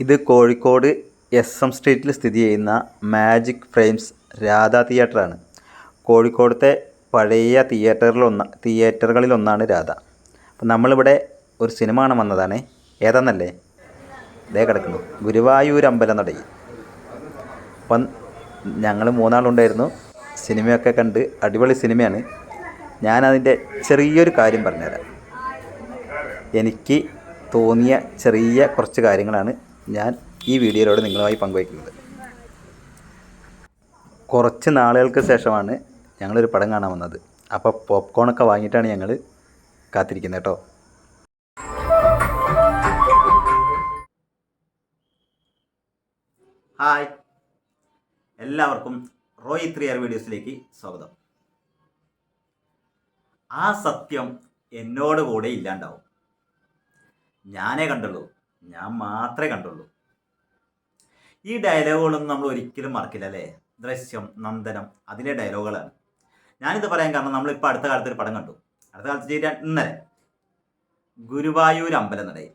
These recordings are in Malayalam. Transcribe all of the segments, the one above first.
ഇത് കോഴിക്കോട് എസ് എം സ്ട്രീറ്റിൽ സ്ഥിതി ചെയ്യുന്ന മാജിക് ഫ്രെയിംസ് രാധ തിയേറ്ററാണ് കോഴിക്കോടത്തെ പഴയ തിയേറ്ററിലൊന്ന തിയേറ്ററുകളിലൊന്നാണ് രാധ. അപ്പം നമ്മളിവിടെ ഒരു സിനിമ കാണാൻ വന്നതാണ്. ഏതാണെന്നല്ലേ ഇതേ കിടക്കുന്നു. ഗുരുവായൂർ അമ്പലം നടയിൽ അപ്പം ഞങ്ങൾ മൂന്നാളുണ്ടായിരുന്നു. സിനിമയൊക്കെ കണ്ട് അടിപൊളി സിനിമയാണ്. ഞാനതിന്റെ ചെറിയൊരു കാര്യം പറഞ്ഞുതരാം. എനിക്ക് തോന്നിയ ചെറിയ കുറച്ച് കാര്യങ്ങളാണ് ഞാൻ ഈ വീഡിയോയിലൂടെ നിങ്ങളുമായി പങ്കുവയ്ക്കുന്നത്. കുറച്ച് നാളുകൾക്ക് ശേഷമാണ് ഞങ്ങളൊരു പടം കാണാൻ വന്നത്. അപ്പോൾ പോപ്കോണൊക്കെ വാങ്ങിയിട്ടാണ് ഞങ്ങൾ കാത്തിരിക്കുന്നത് കേട്ടോ. ഹായ്. എല്ലാവർക്കും റോയി ത്രീ ആർ വീഡിയോസിലേക്ക് സ്വാഗതം. ആ സത്യം എന്നോട് കൂടെ ഇല്ലാണ്ടാവും. ഞാനേ കണ്ടുള്ളൂ. ഞാൻ മാത്രമേ കണ്ടുള്ളൂ. ഈ ഡയലോഗുകളൊന്നും നമ്മൾ ഒരിക്കലും മറക്കില്ല അല്ലേ? ദൃശ്യം നന്ദനം അതിലെ ഡയലോഗുകളാണ്. ഞാനിത് പറയാൻ കാരണം നമ്മളിപ്പോൾ അടുത്ത കാലത്ത് ഒരു പടം കണ്ടു. അടുത്ത കാലത്ത് ഇന്നലെ ഗുരുവായൂർ അമ്പലം നടയിൽ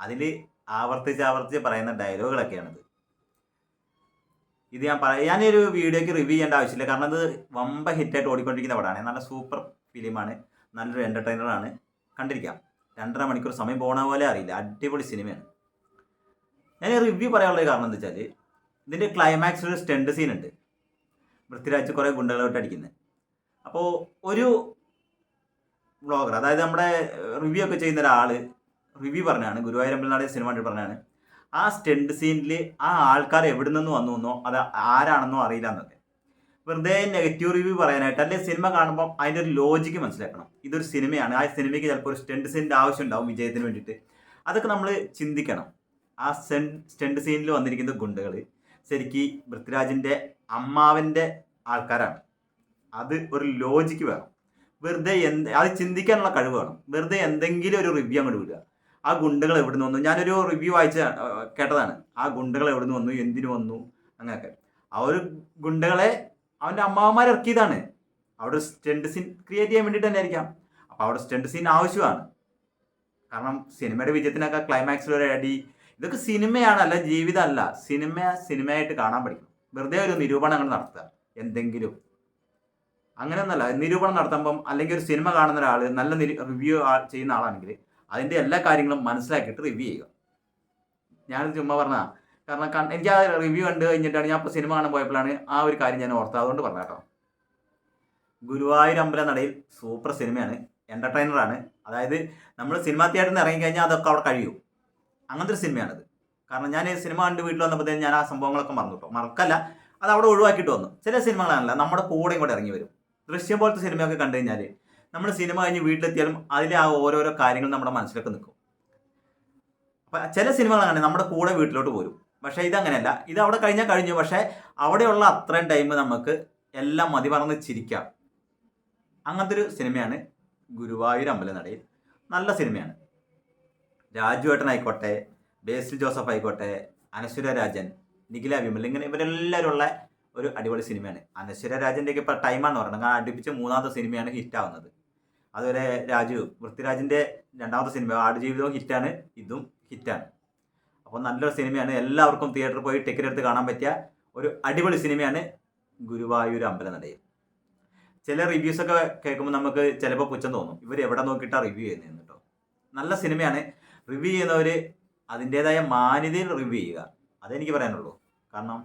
അതിൽ ആവർത്തിച്ച് ആവർത്തിച്ച് പറയുന്ന ഡയലോഗുകളൊക്കെയാണിത്. ഇത് ഞാൻ പറയാം ഞാനൊരു വീഡിയോക്ക് റിവ്യൂ ചെയ്യേണ്ട ആവശ്യമില്ല. കാരണം ഇത് വമ്പ ഹിറ്റായിട്ട് ഓടിക്കൊണ്ടിരിക്കുന്ന പടമാണ്. നല്ല സൂപ്പർ ഫിലിമാണ്. നല്ലൊരു എന്റർടൈനറാണ് കണ്ടിരിക്കാം. രണ്ടര മണിക്കൂർ സമയം പോണ പോലെ അറിയില്ല. അടിപൊളി സിനിമയാണ്. ഞാൻ റിവ്യൂ പറയാനുള്ള കാരണം എന്താ വെച്ചാൽ ഇതിന്റെ ക്ലൈമാക്സിൽ ഒരു സ്റ്റണ്ട് സീൻ ഉണ്ട്. പൃഥ്വിരാജ് കുറേ ഗുണ്ടകളോട്ട് അടിക്കുന്നത് അപ്പോൾ ഒരു വ്ളോഗർ അതായത് നമ്മുടെ റിവ്യൂ ഒക്കെ ചെയ്യുന്ന ഒരാൾ റിവ്യൂ പറഞ്ഞാണ് ഗുരുവായൂരമ്പലം നടയ സിനിമ കണ്ടിട്ട് പറഞ്ഞാണ് ആ സ്റ്റണ്ട് സീനിൽ ആ ആൾക്കാർ എവിടെ നിന്ന് വന്നു എന്നോ അത് ആരാണെന്നോ അറിയില്ല എന്നൊക്കെ. വെറുതെ നെഗറ്റീവ് റിവ്യൂ പറയാനായിട്ട് അല്ലെങ്കിൽ സിനിമ കാണുമ്പോൾ അതിന്റെ ഒരു ലോജിക്ക് മനസ്സിലാക്കണം. ഇതൊരു സിനിമയാണ് ആ സിനിമയ്ക്ക് ചിലപ്പോൾ ഒരു സ്റ്റണ്ട് സീനിന്റെ ആവശ്യം ഉണ്ടാവും വിജയത്തിന് വേണ്ടിയിട്ട്. അതൊക്കെ നമ്മൾ ചിന്തിക്കണം. ആ സെൻ സ്റ്റണ്ട് സീനിൽ വന്നിരിക്കുന്ന ഗുണ്ടകൾ ശരിക്ക് പൃഥ്വിരാജിന്റെ അമ്മാവിന്റെ ആൾക്കാരാണ്. അത് ഒരു ലോജിക്ക് വേണം. വെറുതെ എന്ത് അത് ചിന്തിക്കാനുള്ള കഴിവ് വേണം. വെറുതെ എന്തെങ്കിലും ഒരു റിവ്യൂ അങ്ങോട്ട് വിടുക. ആ ഗുണ്ടകൾ എവിടെ നിന്ന് വന്നു? ഞാനൊരു റിവ്യൂ വായിച്ച കേട്ടതാണ്. ആ ഗുണ്ടകൾ എവിടെ നിന്ന് വന്നു? എന്തിനു വന്നു? അങ്ങനെയൊക്കെ. ആ ഒരു ഗുണ്ടകളെ അവന്റെ അമ്മാവന്മാർ ഇറക്കിയതാണ് അവിടെ സ്റ്റണ്ട് സീൻ ക്രിയേറ്റ് ചെയ്യാൻ വേണ്ടിയിട്ട് തന്നെ ആയിരിക്കാം അപ്പോൾ അവിടെ സ്റ്റണ്ട് സീൻ ആവശ്യമാണ്. കാരണം സിനിമയുടെ വിജയത്തിനൊക്കെ ക്ലൈമാക്സിൽ ഒരു അടി ഇതൊക്കെ സിനിമയാണ് അല്ല ജീവിതമല്ല. സിനിമ സിനിമയായിട്ട് കാണാൻ പഠിക്കണം. വെറുതെ ഒരു നിരൂപണം അങ്ങനെ നടത്തുക. എന്തെങ്കിലും. അങ്ങനെയൊന്നല്ല നിരൂപണം നടത്തുമ്പം അല്ലെങ്കിൽ ഒരു സിനിമ കാണുന്ന ഒരാൾ നല്ല റിവ്യൂ ചെയ്യുന്ന ആളാണെങ്കിൽ അതിന്റെ എല്ലാ കാര്യങ്ങളും മനസ്സിലാക്കിയിട്ട് റിവ്യൂ ചെയ്യുക. ഞാൻ ചുമ്മാ പറഞ്ഞ കാരണം എനിക്ക് ആ റിവ്യൂ കണ്ടു കഴിഞ്ഞിട്ടാണ് ഞാൻ ഇപ്പോൾ സിനിമ കാണാൻ പോയപ്പോഴാണ് ആ ഒരു കാര്യം ഞാൻ ഓർത്തത്. അതുകൊണ്ട് പറഞ്ഞ കേട്ടോ. ഗുരുവായൂർ അമ്പലനടയിൽ സൂപ്പർ സിനിമയാണ് എന്റർടൈനറാണ് അതായത് നമ്മൾ സിനിമ തിയേറ്ററിൽ നിന്ന് ഇറങ്ങിക്കഴിഞ്ഞാൽ അതൊക്കെ അവിടെ കഴിയും. അങ്ങനത്തെ ഒരു സിനിമയാണിത് കാരണം ഞാൻ സിനിമ കണ്ട് വീട്ടിൽ വന്നപ്പോൾ ഞാൻ ആ സംഭവങ്ങളൊക്കെ മറന്നു കേട്ടോ. മറക്കല്ല. അത് അവിടെ ഒഴിവാക്കിയിട്ട് വന്നു. ചില സിനിമകളാണല്ല നമ്മുടെ കൂടെ ഇറങ്ങി വരും. ദൃശ്യം പോലത്തെ സിനിമയൊക്കെ കണ്ടു കഴിഞ്ഞാൽ നമ്മൾ സിനിമ കഴിഞ്ഞ് വീട്ടിലെത്തിയാലും അതിലെ ആ ഓരോരോ കാര്യങ്ങൾ നമ്മുടെ മനസ്സിലൊക്കെ നിൽക്കും അപ്പം ചില സിനിമകളാണെങ്കിൽ നമ്മുടെ കൂടെ വീട്ടിലോട്ട് പോരും. പക്ഷേ ഇതങ്ങനെയല്ല. ഇത് അവിടെ കഴിഞ്ഞാൽ കഴിഞ്ഞു. പക്ഷേ അവിടെയുള്ള അത്രയും ടൈം നമുക്ക് എല്ലാം മതി മറന്ന് ചിരിക്കാം. അങ്ങനത്തെ ഒരു സിനിമയാണ് ഗുരുവായൂർ അമ്പലനടയിൽ. നല്ല സിനിമയാണ്. രാജുവേട്ടൻ ആയിക്കോട്ടെ ബേസിൽ ജോസഫ് ആയിക്കോട്ടെ അനശ്വര രാജൻ നിഖില വിമൽ ഇങ്ങനെ ഇവരെല്ലാവരും ഉള്ള ഒരു അടിപൊളി സിനിമയാണ്. അനശ്വര രാജന്റെയൊക്കെ ഇപ്പോൾ ടൈമാണെന്ന് പറയുന്നത് കാരണം അടുപ്പിച്ച് മൂന്നാമത്തെ സിനിമയാണ് ഹിറ്റാവുന്നത് അതുപോലെ രാജു പൃഥ്വിരാജിന്റെ രണ്ടാമത്തെ സിനിമ ആടുജീവിതവും ഹിറ്റാണ് ഇതും ഹിറ്റാണ് അപ്പോൾ നല്ലൊരു സിനിമയാണ്. എല്ലാവർക്കും തിയേറ്ററിൽ പോയി ടിക്കറ്റ് എടുത്ത് കാണാൻ പറ്റിയ ഒരു അടിപൊളി സിനിമയാണ് ഗുരുവായൂർ അമ്പലനടയിൽ. ചില റിവ്യൂസ് ഒക്കെ കേൾക്കുമ്പോൾ നമുക്ക് ചിലപ്പോൾ പുച്ഛം തോന്നും. ഇവർ എവിടെ നോക്കിയിട്ടാണ് റിവ്യൂ ചെയ്യുന്നത് കേട്ടോ നല്ല സിനിമയാണ്. റിവ്യൂ ചെയ്യുന്നവർ അതിന്റേതായ മാന്യതയിൽ റിവ്യൂ ചെയ്യുക. അതെനിക്ക് പറയാനുള്ളൂ. കാരണം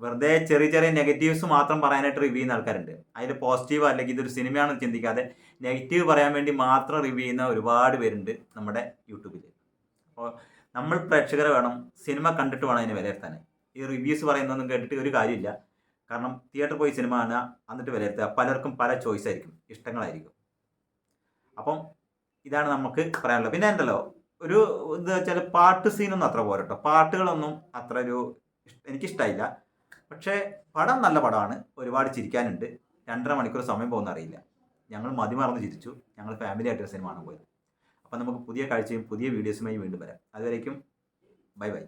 വെറുതെ ചെറിയ ചെറിയ നെഗറ്റീവ്സ് മാത്രം പറയാനായിട്ട് റിവ്യൂ ചെയ്യുന്ന ആൾക്കാരുണ്ട്. അതിൽ പോസിറ്റീവ് അല്ലെങ്കിൽ ഇതൊരു സിനിമയാണെന്ന് ചിന്തിക്കാതെ നെഗറ്റീവ് പറയാൻ വേണ്ടി മാത്രം റിവ്യൂ ചെയ്യുന്ന ഒരുപാട് പേരുണ്ട് നമ്മുടെ യൂട്യൂബിൽ അപ്പോൾ നമ്മൾ പ്രേക്ഷകരെ വേണം സിനിമ കണ്ടിട്ട് വേണം അതിനെ വിലയിരുത്താൻ. ഈ റിവ്യൂസ് പറയുന്നതൊന്നും കേട്ടിട്ട് ഒരു കാര്യമില്ല. കാരണം തിയേറ്ററിൽ പോയി സിനിമ കാണുക എന്നിട്ട് വിലയിരുത്തുക. പലർക്കും പല ചോയ്സ് ആയിരിക്കും. ഇഷ്ടങ്ങളായിരിക്കും. അപ്പം ഇതാണ് നമുക്ക് പറയാനുള്ളത്. പിന്നെ ഉണ്ടല്ലോ ഒരു എന്താ വെച്ചാൽ പാട്ട് സീനൊന്നും അത്ര പോരട്ടോ പാട്ടുകളൊന്നും അത്ര ഒരു എനിക്കിഷ്ടമായില്ല പക്ഷേ പടം നല്ല പടമാണ്. ഒരുപാട് ചിരിക്കാനുണ്ട്. രണ്ടര മണിക്കൂർ സമയം പോകുന്ന അറിയില്ല ഞങ്ങൾ മതിമറന്ന് ചിരിച്ചു. ഞങ്ങൾ ഫാമിലി ആയിട്ട് സിനിമ കാണാൻ പോയത്. അപ്പം നമുക്ക് പുതിയ കാഴ്ചയും പുതിയ വീഡിയോസുമായി വീണ്ടും വരാം. അതുവരേക്കും ബൈ ബൈ.